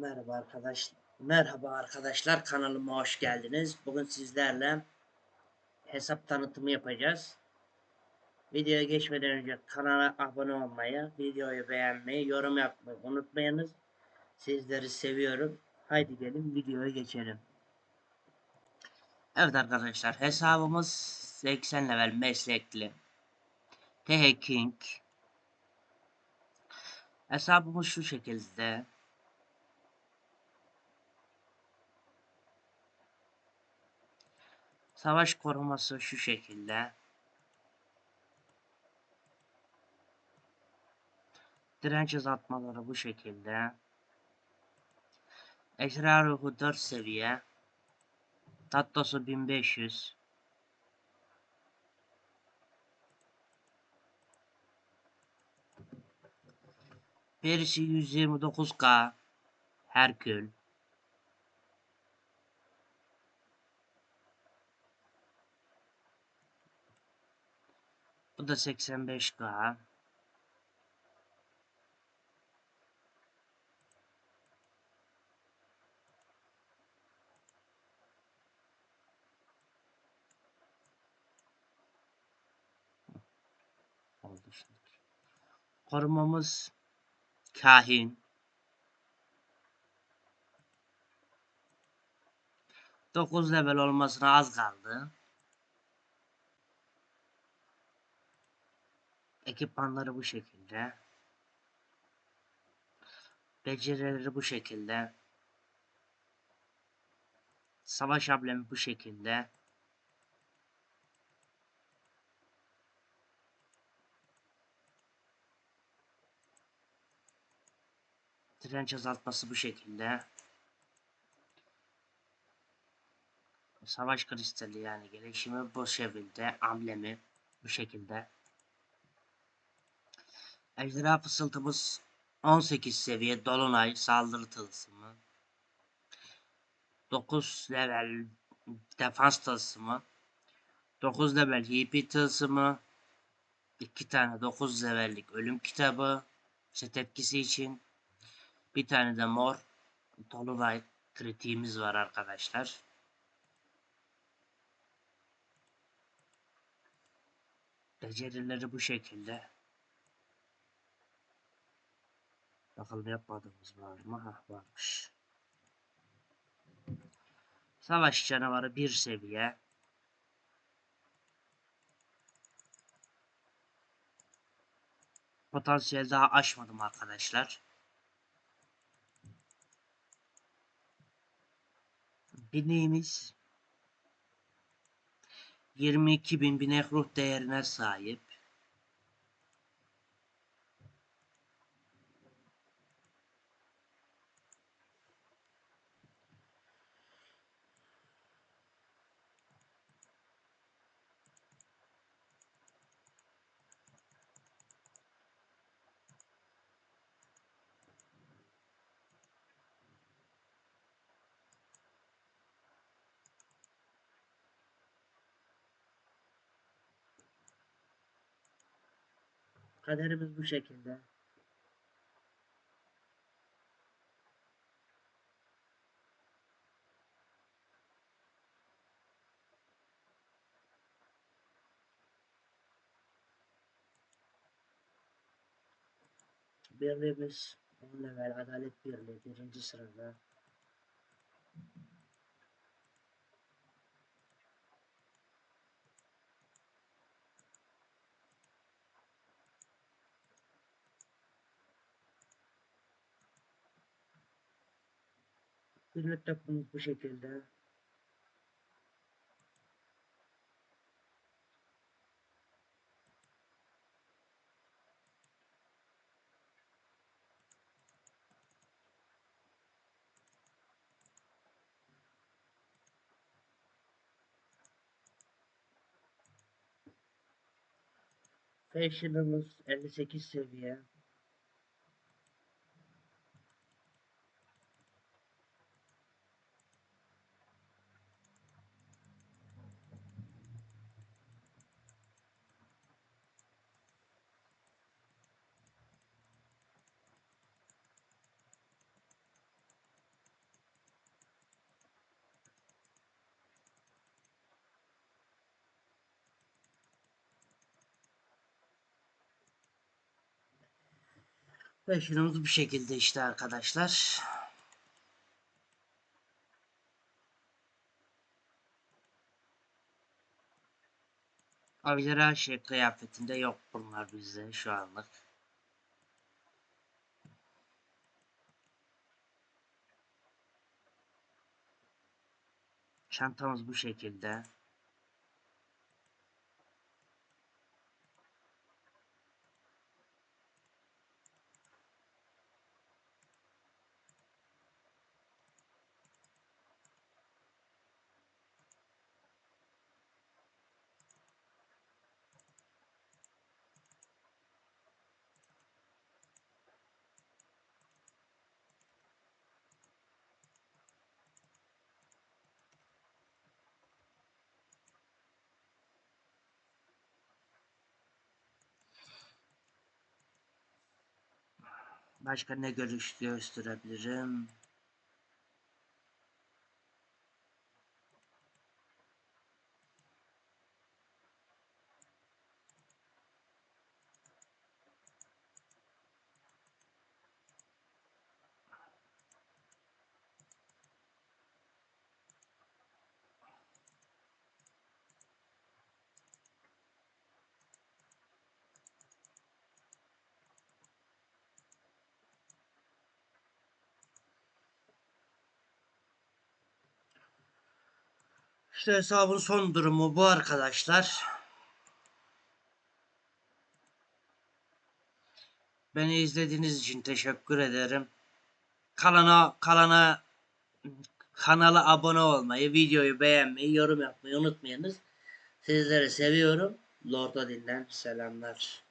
Merhaba arkadaş. Merhaba arkadaşlar kanalıma hoş geldiniz. Bugün sizlerle hesap tanıtımı yapacağız. Videoya geçmeden önce kanala abone olmayı, videoyu beğenmeyi, yorum yapmayı unutmayınız. Sizleri seviyorum. Haydi gelin videoya geçelim. Evet arkadaşlar hesabımız 80 level meslekli. TH King. Hesabımız şu şekilde. Savaş koruması şu şekilde. Direnç azaltmaları bu şekilde. Ejra ruhu 4 seviye. Tattosu 1500. Perisi 129k. Herkül. Bu da 85k. Oldu şimdi. Korumamız kahin. Dokuz level olmasına az kaldı. Ekipmanları bu şekilde. Becerileri bu şekilde. Savaş ablemi bu şekilde. Direnç azaltması bu şekilde. Savaş kristali yani gelişimi bu şekilde. Amblemi bu şekilde. Ejderha fısıltımız 18 seviye Dolunay saldırı tılsımı. 9 level defans tılsımı. 9 level hippie tılsımı. 2 tane 9 levellik ölüm kitabı. Set etkisi için. Bir tane de mor Dolunay kritiğimiz var arkadaşlar. Becerileri bu şekilde. Bakalım yapmadığımız var mı? Hah varmış. Savaş canavarı bir seviye. Potansiyel daha aşmadım arkadaşlar. Bineğimiz 22.000 binek ruh değerine sahip. Kaderimiz bu şekilde. Birliğimiz 10 level Adalet Birliği birinci sırada. Birlik takımımız bu şekilde. Fashion'ımız 58 seviye. Fashion'ımız bu şekilde işte arkadaşlar. Abiler her şey kıyafetinde yok bunlar bizde şu anlık. Çantamız bu şekilde. Başka ne görüş gösterebilirim? İşte hesabın son durumu bu arkadaşlar. Beni izlediğiniz için teşekkür ederim. Kalana kalana kanala abone olmayı, videoyu beğenmeyi, yorum yapmayı unutmayınız. Sizleri seviyorum. Lord'a dilden selamlar.